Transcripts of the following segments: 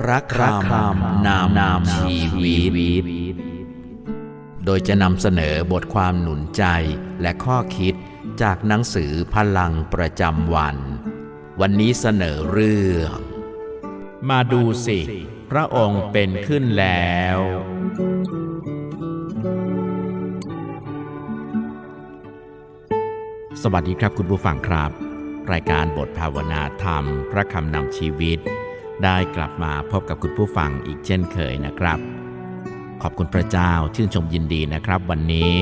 พระคำนามนามชีวิต โดยจะนำเสนอบทความหนุนใจและข้อคิดจากหนังสือพลังประจำวัน วันนี้เสนอเรื่อง มาดูสิ พระองค์เป็นขึ้นแล้ว สวัสดีครับคุณผู้ฟังครับ รายการบทภาวนาธรรม พระคำนำชีวิต ได้กลับมาพบกับคุณผู้ฟังอีกเช่นเคยนะครับ ขอบคุณพระเจ้าชื่นชมยินดีนะครับ วันนี้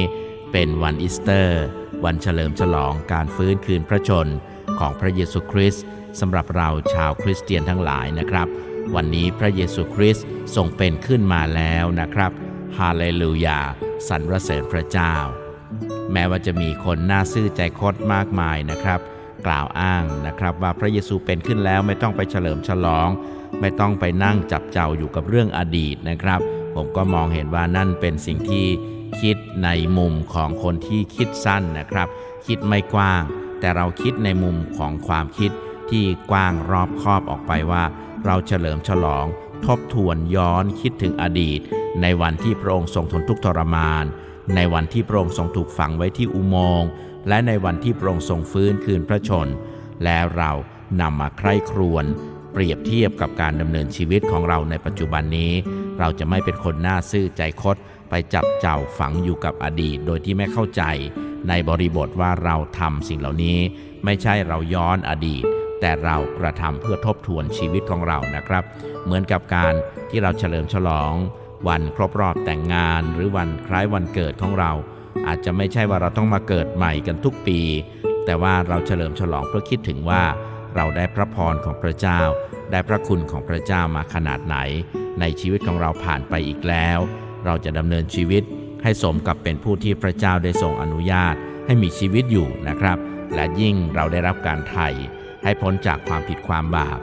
เป็นวันอีสเตอร์ วันเฉลิมฉลองการฟื้นคืนพระชนของพระเยซูคริสต์สำหรับเราชาวคริสเตียนทั้งหลายนะครับ วันนี้พระเยซูคริสต์ทรงเป็นขึ้นมาแล้วนะครับฮาเลลูยาสรรเสริญพระเจ้า แม้ว่าจะมีคนน่าซื่อใจคดมากมายนะครับ กล่าวอ้างนะครับว่าพระเยซูเป็นขึ้นแล้วไม่ต้องไปเฉลิมฉลอง ไม่ต้องไปนั่งจับเจ้าอยู่กับเรื่องอดีตนะครับ ผมก็มองเห็นว่านั่นเป็นสิ่งที่คิดในมุมของคนที่คิดสั้นนะครับ คิดไม่กว้าง แต่เราคิดในมุมของความคิดที่กว้างรอบคอบออกไปว่า เราเฉลิมฉลอง ทบทวนย้อนคิดถึงอดีต ในวันที่พระองค์ทรงทนทุกข์ทรมาน ในวันที่พระองค์ทรงถูกฝังไว้ที่อุโมงค์ และในวันที่พระองค์ทรงฟื้นคืนพระชน แล้วเรานำมาใคร่ครวญเปรียบเทียบกับการดำเนินชีวิตของเราในปัจจุบันนี้ เราจะไม่เป็นคนหน้าซื่อใจคดไปจับเจ้าฝังอยู่กับอดีต โดยที่ไม่เข้าใจ ในบริบทว่าเราทำสิ่งเหล่านี้ ไม่ใช่เราย้อนอดีต แต่เรากระทำเพื่อทบทวนชีวิตของเรานะครับ เหมือนกับการที่เราเฉลิมฉลอง วันครบรอบแต่งงาน หรือวันคล้ายวันเกิดของเรา อาจจะไม่ใช่ว่าเราต้องมาเกิดใหม่กันทุกปี แต่ว่าเราเฉลิมฉลองเพื่อคิดถึงว่าเราได้พระพรของพระเจ้า ได้พระคุณของพระเจ้ามาขนาดไหน ในชีวิตของเราผ่านไปอีกแล้ว เราจะดำเนินชีวิตให้สมกับเป็นผู้ที่พระเจ้าได้ทรงอนุญาต ให้มีชีวิตอยู่นะครับ และยิ่งเราได้รับการไถ่ให้พ้นจากความผิดความบาป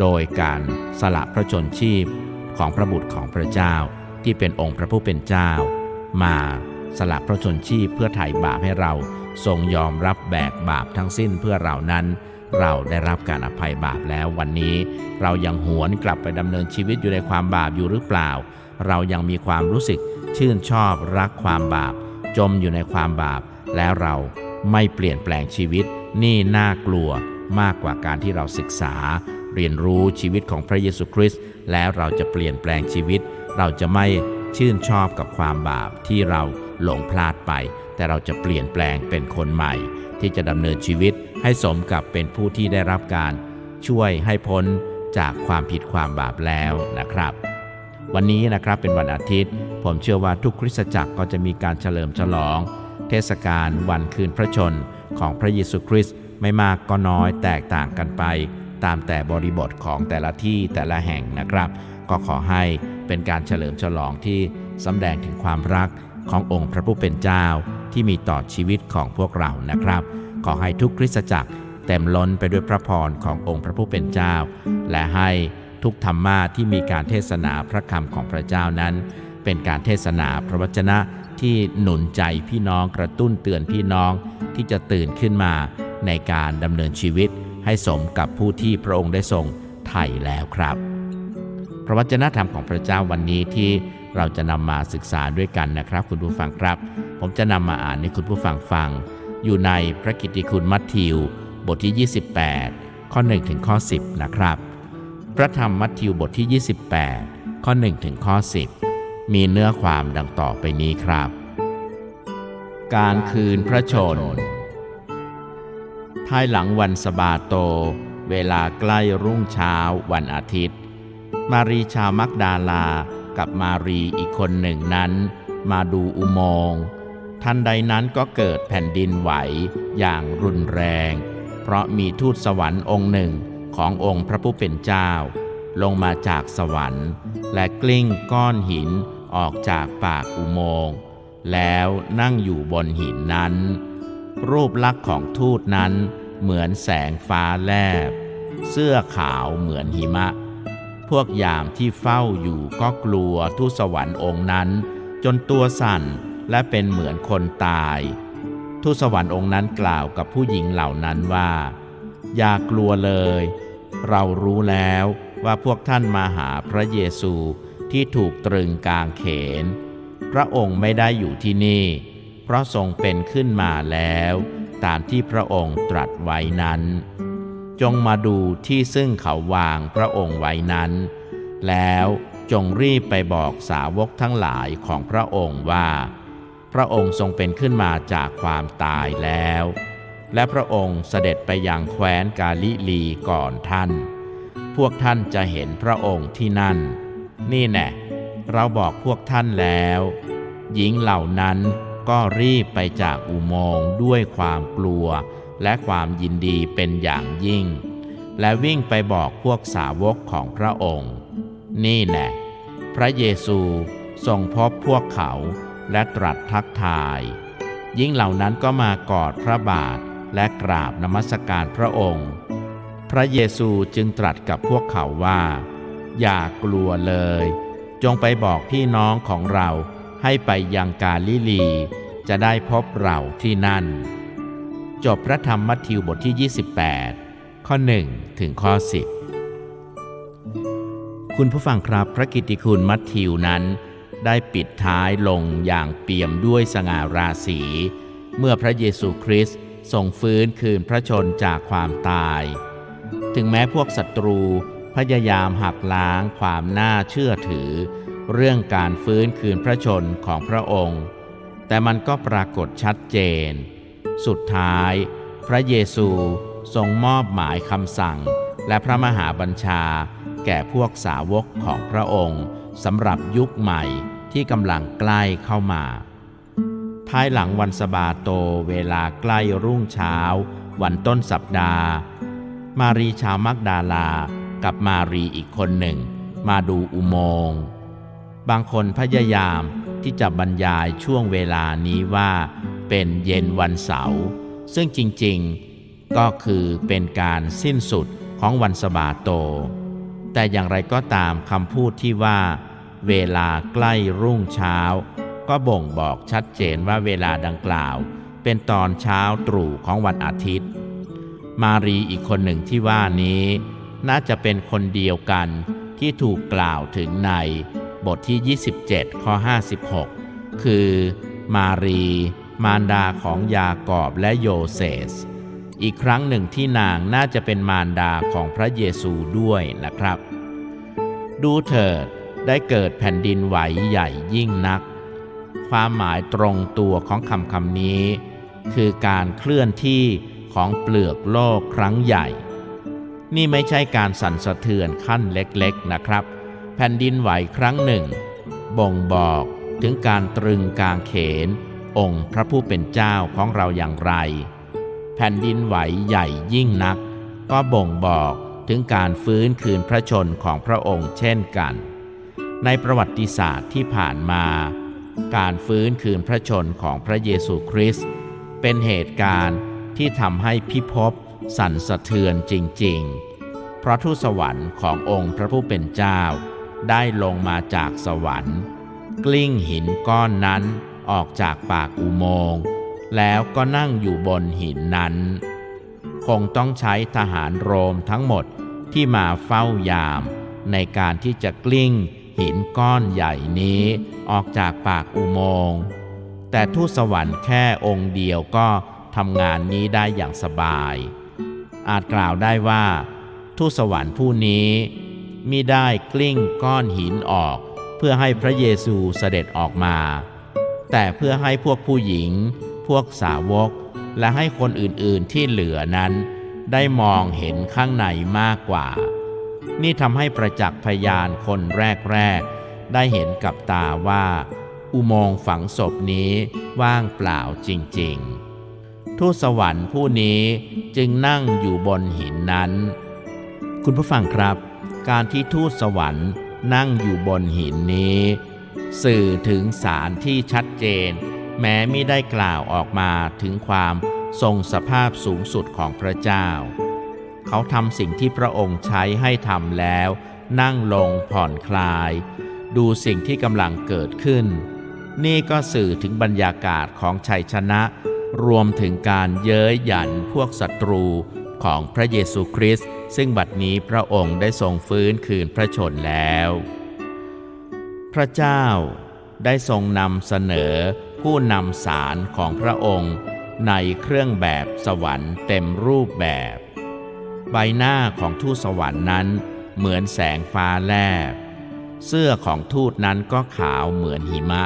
โดยการสละพระชนชีพของพระบุตรของพระเจ้า ที่เป็นองค์พระผู้เป็นเจ้า มา สละพระชนชีพเพื่อไถ่บาปให้เราทรงยอมรับแบกบาปทั้งสิ้นเพื่อเรานั้น เราได้รับการอภัยบาปแล้ววันนี้ เรายังหวนกลับไปดำเนินชีวิตอยู่ในความบาปอยู่หรือเปล่า เรายังมีความรู้สึกชื่นชอบรักความบาป จมอยู่ในความบาป แล้วเราไม่เปลี่ยนแปลงชีวิต นี่น่ากลัวมากกว่าการที่เราศึกษา เรียนรู้ชีวิตของพระเยซูคริสต์แล้วเราจะเปลี่ยนแปลงชีวิต เราจะไม่ชื่นชอบกับความบาปที่เรา หลงพลาดไป แต่เราจะเปลี่ยนแปลงเป็นคนใหม่ ที่จะดำเนินชีวิตให้สมกับเป็นผู้ที่ได้รับการ ช่วยให้พ้นจากความผิดความบาปแล้วนะครับ วันนี้นะครับเป็นวันอาทิตย์ ผมเชื่อว่าทุกคริสตจักรก็จะมีการเฉลิมฉลอง เทศกาลวันคืนพระชนของพระเยซูคริสต์ไม่มากก็น้อยแตกต่างกันไป ตามแต่บริบทของแต่ละที่แต่ละแห่งนะครับ ก็ขอให้เป็นการเฉลิมฉลองที่สำแดงถึงความรัก ขององค์พระผู้เป็นเจ้าที่มีต่อชีวิตของพวกเรานะครับ ขอให้ทุกคริสตจักรเต็มล้นไปด้วยพระพรขององค์พระผู้เป็นเจ้า และให้ทุกธรรมะที่มีการเทศนาพระคำของพระเจ้านั้น เป็นการเทศนาพระวจนะที่หนุนใจพี่น้องกระตุ้นเตือนพี่น้องที่จะตื่นขึ้นมาในการดำเนินชีวิตให้สมกับผู้ที่พระองค์ได้ทรงไถ่แล้วครับ พระวจนะธรรมของพระเจ้าวันนี้ที่ เราจะนำมาศึกษาด้วยกันนะครับคุณผู้ฟังครับ ผมจะนำมาอ่านให้คุณผู้ฟังฟัง อยู่ในพระกิตติคุณมัทธิว บทที่ 28 ข้อ1ถึงข้อ10 นะครับ พระธรรมมัทธิวบทที่ 28 ข้อ1ถึงข้อ10 มีเนื้อความดังต่อไปนี้ครับ การคืนพระชน ภายหลังวันสบาโต เวลาใกล้รุ่งเช้าวันอาทิตย์ มารีชาวมักดาลา กับมารีอีกคนหนึ่งนั้น มาดูอุโมงค์ทันใดนั้นก็เกิดแผ่นดินไหวอย่างรุนแรง เพราะมีทูตสวรรค์องค์หนึ่งขององค์พระผู้เป็นเจ้า ลงมาจากสวรรค์ และกลิ้งก้อนหินออกจากปากอุโมงค์แล้วนั่งอยู่บนหินนั้น รูปลักษณ์ของทูตนั้นเหมือนแสงฟ้าแลบ เสื้อขาวเหมือนหิมะ พวกยามที่เฝ้าอยู่ก็กลัวทูตสวรรค์องค์นั้น จนตัวสั่นและเป็นเหมือนคนตาย ทูตสวรรค์องค์นั้นกล่าวกับผู้หญิงเหล่านั้นว่า อย่ากลัวเลย เรารู้แล้วว่าพวกท่านมาหาพระเยซูที่ถูกตรึงกลางเขน พระองค์ไม่ได้อยู่ที่นี่ เพราะทรงเป็นขึ้นมาแล้ว ตามที่พระองค์ตรัสไว้นั้น จงมาดูที่ซึ่งเขาวางพระองค์ไว้นั้น แล้วจงรีบไปบอกสาวกทั้งหลายของพระองค์ว่า พระองค์ทรงเป็นขึ้นมาจากความตายแล้ว และพระองค์เสด็จไปยังแคว้นกาลิลีก่อนท่าน พวกท่านจะเห็นพระองค์ที่นั่น นี่แน่เราบอกพวกท่านแล้ว หญิงเหล่านั้นก็รีบไปจากอุโมงค์ด้วยความกลัว และความยินดีเป็นอย่างยิ่ง และวิ่งไปบอกพวกสาวกของพระองค์ นี่แน่พระเยซูทรงพบพวกเขาและตรัสทักทาย ยิ่งเหล่านั้นก็มากอดพระบาทและกราบนมัสการพระองค์ พระเยซูจึงตรัสกับพวกเขาว่า อย่ากลัวเลย จงไปบอกพี่น้องของเราให้ไปยังกาลิลี จะได้พบเราที่นั่น จบพระธรรมมัทธิวบทที่ 28 ข้อ 1 ถึงข้อ 10 คุณผู้ฟังครับพระกิติคุณมัทธิวนั้น ได้ปิดท้ายลงอย่างเปี่ยมด้วยสง่าราศี เมื่อพระเยซูคริสต์ทรงฟื้นคืนพระชนจากความตาย ถึงแม้พวกศัตรูพยายามหักล้างความน่าเชื่อถือ เรื่องการฟื้นคืนพระชนของพระองค์ แต่มันก็ปรากฏชัดเจน สุดท้าย พระเยซูทรงมอบหมายคำสั่ง และพระมหาบัญชา แก่พวกสาวกของพระองค์สำหรับยุคใหม่ที่กำลังใกล้เข้ามา ภายหลังวันสบาโตเวลาใกล้รุ่งเช้า วันต้นสัปดาห์ มารีชาวมักดาลากับมารีอีกคนหนึ่ง มาดูอุโมงค์บางคนพยายามที่จะบรรยายช่วงเวลานี้ว่า เป็นเย็นวันเสาร์ซึ่งจริงๆก็คือเป็นการสิ้นสุดของวันสบาโต แต่อย่างไรก็ตามคำพูดที่ว่า เวลาใกล้รุ่งเช้า ก็บ่งบอกชัดเจนว่าเวลาดังกล่าว เป็นตอนเช้าตรู่ของวันอาทิตย์ มารีอีกคนหนึ่งที่ว่านี้ น่าจะเป็นคนเดียวกันที่ถูกกล่าวถึงในบทที่ 27 ข้อ 56 คือ มารี มารดาของยากอบและโยเซส อีกครั้งหนึ่งที่นางน่าจะเป็นมารดาของพระเยซูด้วยนะครับ ดูเถิดได้เกิดแผ่นดินไหวใหญ่ยิ่งนัก ความหมายตรงตัวของคำคำนี้ คือการเคลื่อนที่ของเปลือกโลกครั้งใหญ่ นี่ไม่ใช่การสั่นสะเทือนขั้นเล็กๆนะครับ แผ่นดินไหวครั้งหนึ่ง บ่งบอกถึงการตรึงกลางเขน องค์พระผู้เป็นเจ้าของเราอย่างไร แผ่นดินไหวใหญ่ยิ่งนัก ก็บ่งบอกถึงการฟื้นคืนพระชนของพระองค์เช่นกัน ในประวัติศาสตร์ที่ผ่านมา การฟื้นคืนพระชนของพระเยซูคริสต์เป็นเหตุการณ์ที่ทำให้พิภพสั่นสะเทือนจริง ๆ เพราะทูตสวรรค์ขององค์พระผู้เป็นเจ้าได้ลงมาจากสวรรค์ กลิ้งหินก้อนนั้น ออกจากปากอุโมงค์แล้วก็นั่งอยู่บนหินนั้น คงต้องใช้ทหารโรมทั้งหมดที่มาเฝ้ายามในการที่จะกลิ้งหินก้อนใหญ่นี้ออกจากปากอุโมงค์แต่ทูตสวรรค์แค่องค์เดียวก็ทำงานนี้ได้อย่างสบาย อาจกล่าวได้ว่าทูตสวรรค์ผู้นี้มิได้กลิ้งก้อนหินออก เพื่อให้พระเยซูเสด็จออกมา แต่เพื่อให้พวกผู้หญิง พวกสาวก และให้คนอื่นๆที่เหลือนั้น ได้มองเห็นข้างในมากกว่า นี่ทำให้ประจักษ์พยานคนแรก ๆ ได้เห็นกับตาว่า อุโมงค์ฝังศพนี้ว่างเปล่าจริง ๆ ทูตสวรรค์ผู้นี้จึงนั่งอยู่บนหินนั้น คุณผู้ฟังครับ การที่ทูตสวรรค์นั่งอยู่บนหินนี้ สื่อถึงสารที่ชัดเจน แม้ไม่ได้กล่าวออกมาถึงความทรงสภาพสูงสุดของพระเจ้า เขาทำสิ่งที่พระองค์ใช้ให้ทำแล้ว นั่งลงผ่อนคลาย ดูสิ่งที่กำลังเกิดขึ้น นี่ก็สื่อถึงบรรยากาศของชัยชนะ รวมถึงการเย้ยหยันพวกศัตรูของพระเยซูคริสต์ซึ่งบัดนี้พระองค์ได้ทรงฟื้นคืนพระชนแล้ว พระเจ้าได้ทรงนำเสนอผู้นำสารของพระองค์ในเครื่องแบบสวรรค์เต็มรูปแบบ ใบหน้าของทูตสวรรค์นั้นเหมือนแสงฟ้าแลบ เสื้อของทูตนั้นก็ขาวเหมือนหิมะ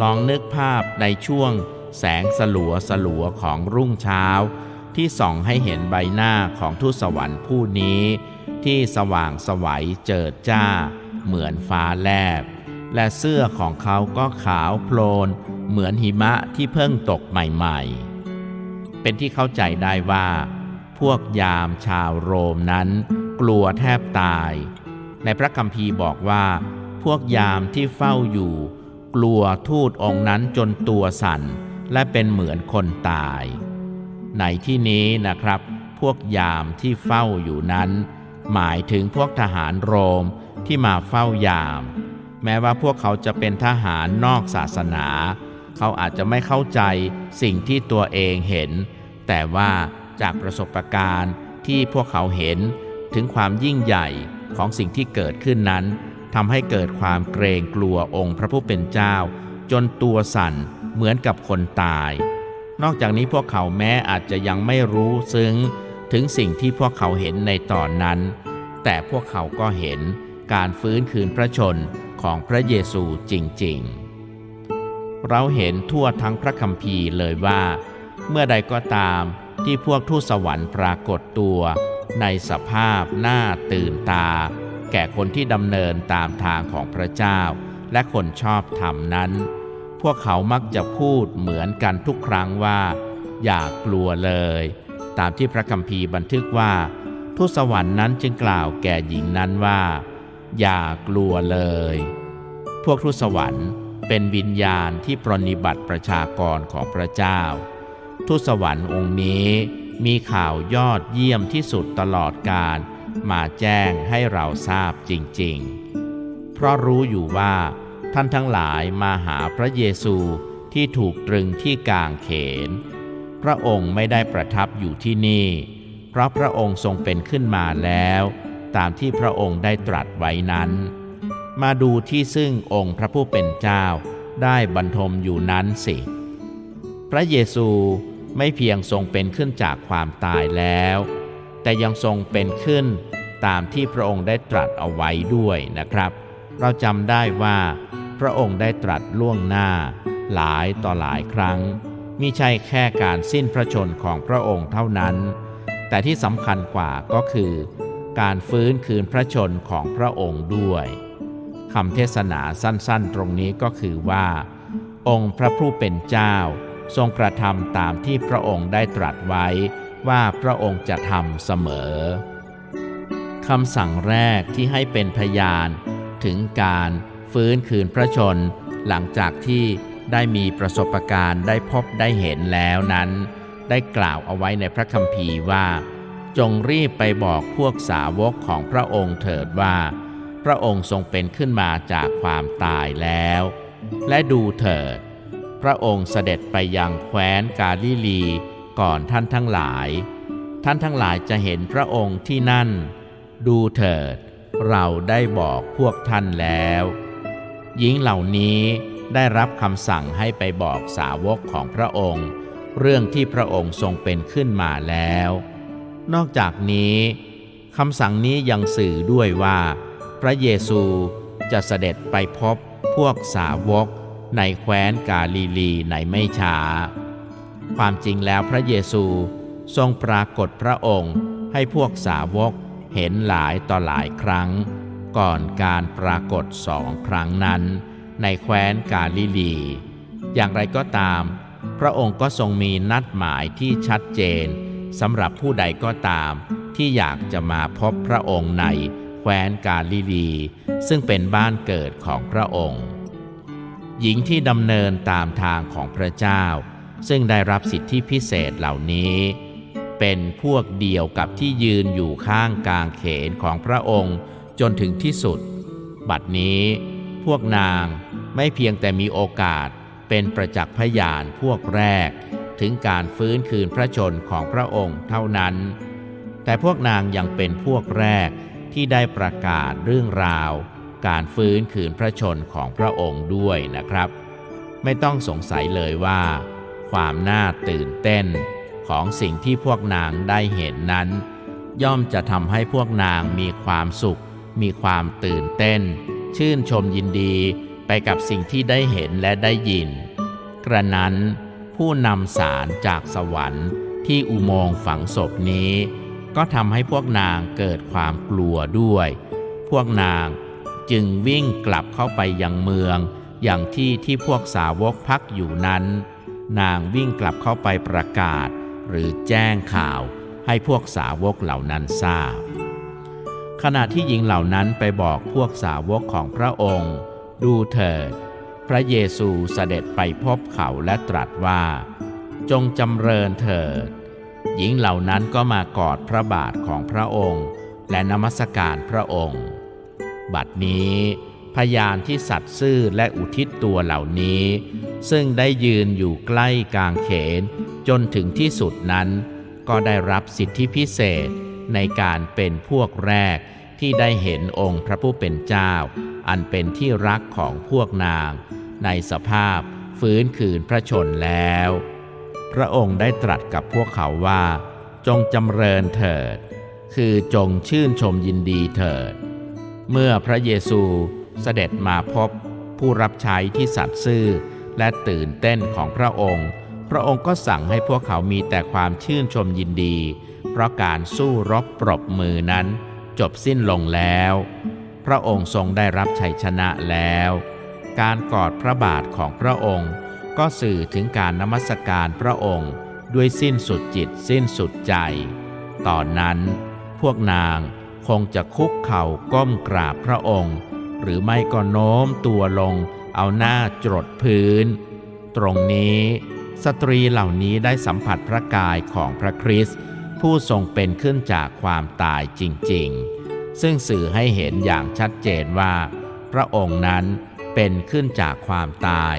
ลองนึกภาพในช่วงแสงสลัวสลัวของรุ่งเช้า ที่ส่องให้เห็นใบหน้าของทูตสวรรค์ผู้นี้ ที่สว่างสวัยเจิดจ้า เหมือนฟ้าแลบ และเสื้อของเขาก็ขาวโพลน เหมือนหิมะที่เพิ่งตกใหม่ๆ เป็นที่เข้าใจได้ว่า พวกยามชาวโรมนั้น กลัวแทบตาย ในพระคัมภีร์บอกว่า พวกยามที่เฝ้าอยู่ กลัวทูตองค์นั้นจนตัวสั่น และเป็นเหมือนคนตาย ในที่นี้นะครับ พวกยามที่เฝ้าอยู่นั้นหมายถึงพวกทหารโรม ที่มาเฝ้ายาม แม้ว่าพวกเขาจะเป็นทหารนอกศาสนา เขาอาจจะไม่เข้าใจสิ่งที่ตัวเองเห็น แต่ว่าจากประสบการณ์ที่พวกเขาเห็นถึงความยิ่งใหญ่ของสิ่งที่เกิดขึ้นนั้นทำให้เกิดความเกรงกลัวองค์พระผู้เป็นเจ้า จนตัวสั่นเหมือนกับคนตาย นอกจากนี้พวกเขาแม้อาจจะยังไม่รู้ซึ้งถึงสิ่งที่พวกเขาเห็นในตอนนั้น แต่พวกเขาก็เห็น การฟื้นคืนพระชนของพระเยซูจริงๆ เราเห็นทั่วทั้งพระคัมภีร์เลยว่า เมื่อใดก็ตามที่พวกทูตสวรรค์ปรากฏตัวในสภาพหน้าตื่นตา แก่คนที่ดำเนินตามทางของพระเจ้า และคนชอบธรรมนั้น พวกเขามักจะพูดเหมือนกันทุกครั้งว่า อย่ากลัวเลย ตามที่พระคัมภีร์บันทึกว่า ทูตสวรรค์นั้นจึงกล่าวแก่หญิงนั้นว่า อย่ากลัวเลย พวกทูตสวรรค์เป็นวิญญาณที่ปรนิบัติประชากรของพระเจ้า ทูตสวรรค์องค์นี้มีข่าวยอดเยี่ยมที่สุดตลอดการมาแจ้งให้เราทราบจริงๆ เพราะรู้อยู่ว่าท่านทั้งหลายมาหาพระเยซูที่ถูกตรึงที่กางเขน พระองค์ไม่ได้ประทับอยู่ที่นี่ เพราะพระองค์ทรงเป็นขึ้นมาแล้ว ตามที่พระองค์ได้ตรัสไว้นั้น มาดูที่ซึ่งองค์พระผู้เป็นเจ้าได้บรรทมอยู่นั้นสิ พระเยซูไม่เพียงทรงเป็นขึ้นจากความตายแล้ว แต่ยังทรงเป็นขึ้นตามที่พระองค์ได้ตรัสเอาไว้ด้วยนะครับ เราจำได้ว่าพระองค์ได้ตรัสล่วงหน้า หลายต่อหลายครั้งมิใช่แค่การสิ้นพระชนของพระองค์เท่านั้น แต่ที่สำคัญกว่าก็คือ การฟื้นคืนพระชนของพระองค์ด้วยคำเทศนาสั้นๆ ตรงนี้ก็คือว่า องค์พระผู้เป็นเจ้า ทรงกระทำตามที่พระองค์ได้ตรัสไว้ว่าพระองค์จะทำเสมอคำสั่งแรกที่ให้เป็นพยาน ถึงการฟื้นคืนพระชน หลังจากที่ได้มีประสบการณ์ได้พบได้เห็นแล้วนั้น ได้กล่าวเอาไว้ในพระคัมภีร์ว่า จงรีบไปบอกพวกสาวกของพระองค์เถิดว่า พระองค์ทรงเป็นขึ้นมาจากความตายแล้ว และดูเถิด พระองค์เสด็จไปยังแคว้นกาลิลีก่อนท่านทั้งหลาย ท่านทั้งหลายจะเห็นพระองค์ที่นั่น ดูเถิด เราได้บอกพวกท่านแล้ว หญิงเหล่านี้ได้รับคำสั่งให้ไปบอกสาวกของพระองค์ เรื่องที่พระองค์ทรงเป็นขึ้นมาแล้ว นอกจากนี้คำสั่งนี้ยังสื่อด้วยว่า พระเยซูจะเสด็จไปพบพวกสาวกในแคว้นกาลิลีในไม่ช้า ความจริงแล้วพระเยซูทรงปรากฏพระองค์ให้พวกสาวกเห็นหลายต่อหลายครั้ง ก่อนการปรากฏสองครั้งนั้น ในแคว้นกาลิลี อย่างไรก็ตาม พระองค์ก็ทรงมีนัดหมายที่ชัดเจน สำหรับผู้ใดก็ตาม ที่อยากจะมาพบพระองค์ในแคว้นกาลิลี ซึ่งเป็นบ้านเกิดของพระองค์ หญิงที่ดำเนินตามทางของพระเจ้า ซึ่งได้รับสิทธิพิเศษเหล่านี้ เป็นพวกเดียวกับที่ยืนอยู่ข้างกลางเขนของพระองค์จนถึงที่สุด บัดนี้พวกนางไม่เพียงแต่มีโอกาสเป็นประจักษ์พยานพวกแรก ถึงการฟื้นคืนพระชนของพระองค์เท่านั้น แต่พวกนางยังเป็นพวกแรกที่ได้ประกาศเรื่องราว การฟื้นคืนพระชนของพระองค์ด้วยนะครับ ไม่ต้องสงสัยเลยว่า ความน่าตื่นเต้นของสิ่งที่พวกนางได้เห็นนั้น ย่อมจะทำให้พวกนางมีความสุข มีความตื่นเต้น ชื่นชมยินดีไปกับสิ่งที่ได้เห็นและได้ยิน กระนั้น ผู้นำสารจากสวรรค์ที่อุโมงค์ฝังศพนี้ ก็ทำให้พวกนางเกิดความกลัวด้วย พวกนางจึงวิ่งกลับเข้าไปยังเมือง อย่างที่ที่พวกสาวกพักอยู่นั้น นางวิ่งกลับเข้าไปประกาศ หรือแจ้งข่าวให้พวกสาวกเหล่านั้นทราบ ขณะที่หญิงเหล่านั้นไปบอกพวกสาวกของพระองค์ ดูเถิด พระเยซูเสด็จไปพบเขาและตรัสว่า จงจำเริญเถิด หญิงเหล่านั้นก็มากอดพระบาทของพระองค์ และนมัสการพระองค์ บัดนี้พยานที่สัตย์ซื่อและอุทิศตัวเหล่านี้ ซึ่งได้ยืนอยู่ใกล้กลางเขนจนถึงที่สุดนั้น ก็ได้รับสิทธิพิเศษในการเป็นพวกแรกที่ได้เห็นองค์พระผู้เป็นเจ้า อันเป็นที่รักของพวกนาง ในสภาพฟื้นคืนพระชนแล้ว พระองค์ได้ตรัสกับพวกเขาว่า จงจำเริญเถิด คือจงชื่นชมยินดีเถิด เมื่อพระเยซูเสด็จมาพบผู้รับใช้ที่สัตย์ซื่อและตื่นเต้นของพระองค์ พระองค์ก็สั่งให้พวกเขามีแต่ความชื่นชมยินดี เพราะการสู้รบปรบมือนั้นจบสิ้นลงแล้ว พระองค์ทรงได้รับชัยชนะแล้ว การกอดพระบาทของพระองค์ ก็สื่อถึงการนมัสการพระองค์ ด้วยสิ้นสุดจิตสิ้นสุดใจ ตอนนั้น พวกนางคงจะคุกเข่าก้มกราบพระองค์ หรือไม่ก็โน้มตัวลงเอาหน้าจดพื้น ตรงนี้สตรีเหล่านี้ได้สัมผัสพระกายของพระคริสต์ผู้ทรงเป็นขึ้นจากความตายจริง ๆ ซึ่งสื่อให้เห็นอย่างชัดเจนว่า พระองค์นั้นเป็นขึ้นจากความตาย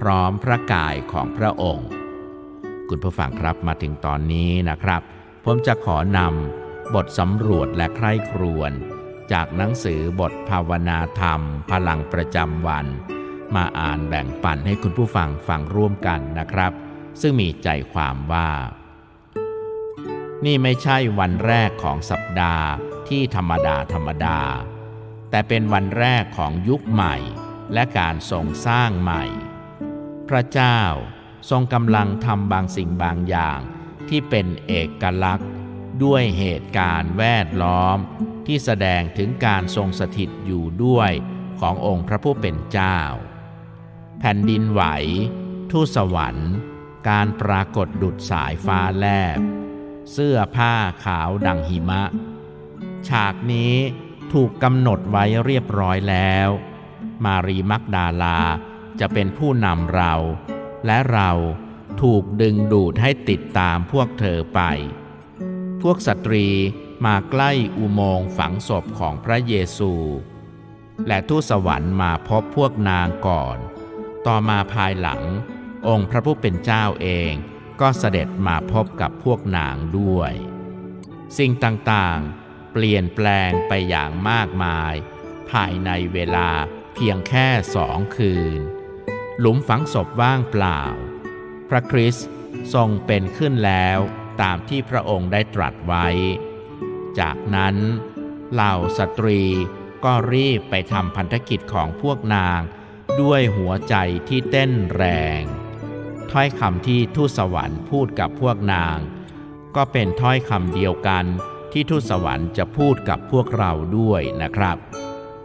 พร้อมพระกายของพระองค์ คุณผู้ฟังครับมาถึงตอนนี้นะครับ ผมจะขอนำบทสำรวจและใคร่ครวญจากหนังสือบทภาวนาธรรม พลังประจำวัน มาอ่านแบ่งปันให้คุณผู้ฟังฟังร่วมกันนะครับ ซึ่งมีใจความว่า นี่ไม่ใช่วันแรกของสัปดาห์ ที่ธรรมดาธรรมดา แต่เป็นวันแรกของยุคใหม่และการทรงสร้างใหม่ พระเจ้าทรงกำลังทำบางสิ่งบางอย่างที่เป็นเอกลักษณ์ ด้วยเหตุการณ์แวดล้อม ที่แสดงถึงการทรงสถิตอยู่ด้วยขององค์พระผู้เป็นเจ้า แผ่นดินไหว ทูตสวรรค์ การปรากฏดุดสายฟ้าแลบ เสื้อผ้าขาวดังหิมะ ฉากนี้ถูกกำหนดไว้เรียบร้อยแล้ว มารีมักดาลาจะเป็นผู้นำเรา และเราถูกดึงดูดให้ติดตามพวกเธอไป พวกสตรีมาใกล้อุโมงค์ฝังศพของพระเยซู และทูตสวรรค์มาพบพวกนางก่อน ต่อมาภายหลัง องค์พระผู้เป็นเจ้าเองก็เสด็จมาพบกับพวกนางด้วย สิ่งต่างๆ เปลี่ยนแปลงไปอย่างมากมาย ภายในเวลาเพียงแค่สองคืน หลุมฝังศพว่างเปล่า พระคริสต์ทรงเป็นขึ้นแล้วตามที่พระองค์ได้ตรัสไว้ จากนั้นเหล่าสตรีก็รีบไปทำพันธกิจของพวกนางด้วยหัวใจที่เต้นแรง ถ้อยคำที่ทูตสวรรค์พูดกับพวกนาง ก็เป็นถ้อยคำเดียวกัน ที่ทูตสวรรค์จะพูดกับพวกเราด้วยนะครับ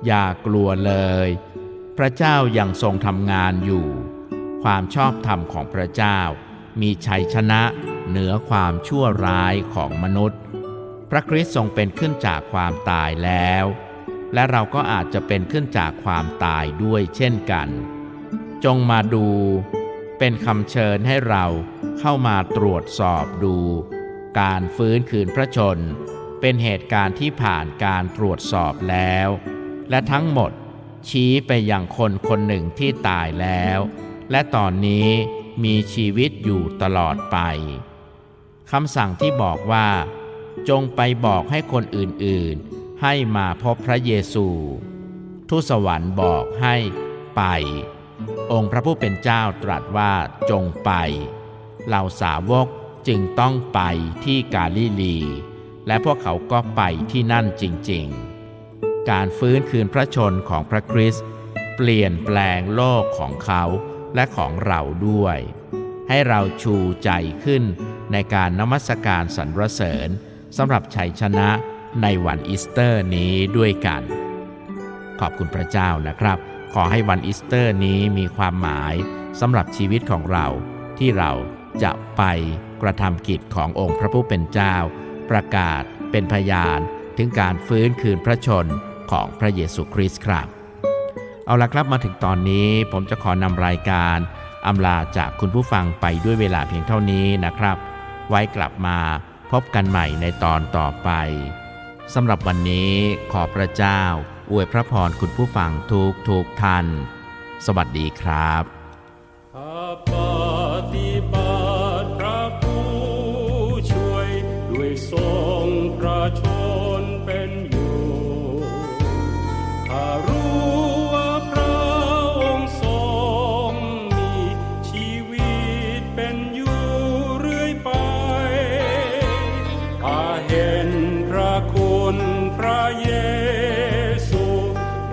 อย่ากลัวเลย พระเจ้ายังทรงทำงานอยู่ ความชอบธรรมของพระเจ้า มีชัยชนะเหนือความชั่วร้ายของมนุษย์ พระคริสต์ทรงเป็นขึ้นจากความตายแล้ว และเราก็อาจจะเป็นขึ้นจากความตายด้วยเช่นกัน จงมาดู เป็นคำเชิญให้เราเข้ามาตรวจสอบดู การฟื้นคืนพระชน เป็นเหตุการณ์ที่ผ่านการตรวจสอบแล้ว และทั้งหมดชี้ไปยังคนคนหนึ่งที่ตายแล้ว และตอนนี้มีชีวิตอยู่ตลอดไปคำสั่งที่บอกว่า จงไปบอกให้คนอื่นๆ ให้มาพบพระเยซู ทูตสวรรค์บอกให้ไป องค์พระผู้เป็นเจ้าตรัสว่าจงไป เหล่าสาวก จึงต้องไปที่กาลิลี และพวกเขาก็ไปที่นั่นจริงๆ การฟื้นคืนพระชนของพระคริสต์เปลี่ยนแปลงโลกของเขาและของเราด้วย ให้เราชูใจขึ้นในการนมัสการสรรเสริญสำหรับชัยชนะในวันอีสเตอร์นี้ด้วยกัน ขอบคุณพระเจ้านะครับ ขอให้วันอีสเตอร์นี้มีความหมายสำหรับชีวิตของเราที่เราจะไป กระทำกิจขององค์พระผู้เป็นเจ้า ประกาศเป็นพยานถึงการฟื้นคืนพระชนของพระเยซูคริสต์ครับ เอาละครับมาถึงตอนนี้ผมจะขอนำรายการอำลาจากคุณผู้ฟังไปด้วยเวลาเพียงเท่านี้นะครับ ไว้กลับมาพบกันใหม่ในตอนต่อไปสำหรับวันนี้ขอพระเจ้า อวยพระพรคุณผู้ฟังทุกทุกท่าน สวัสดีครับ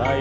ได้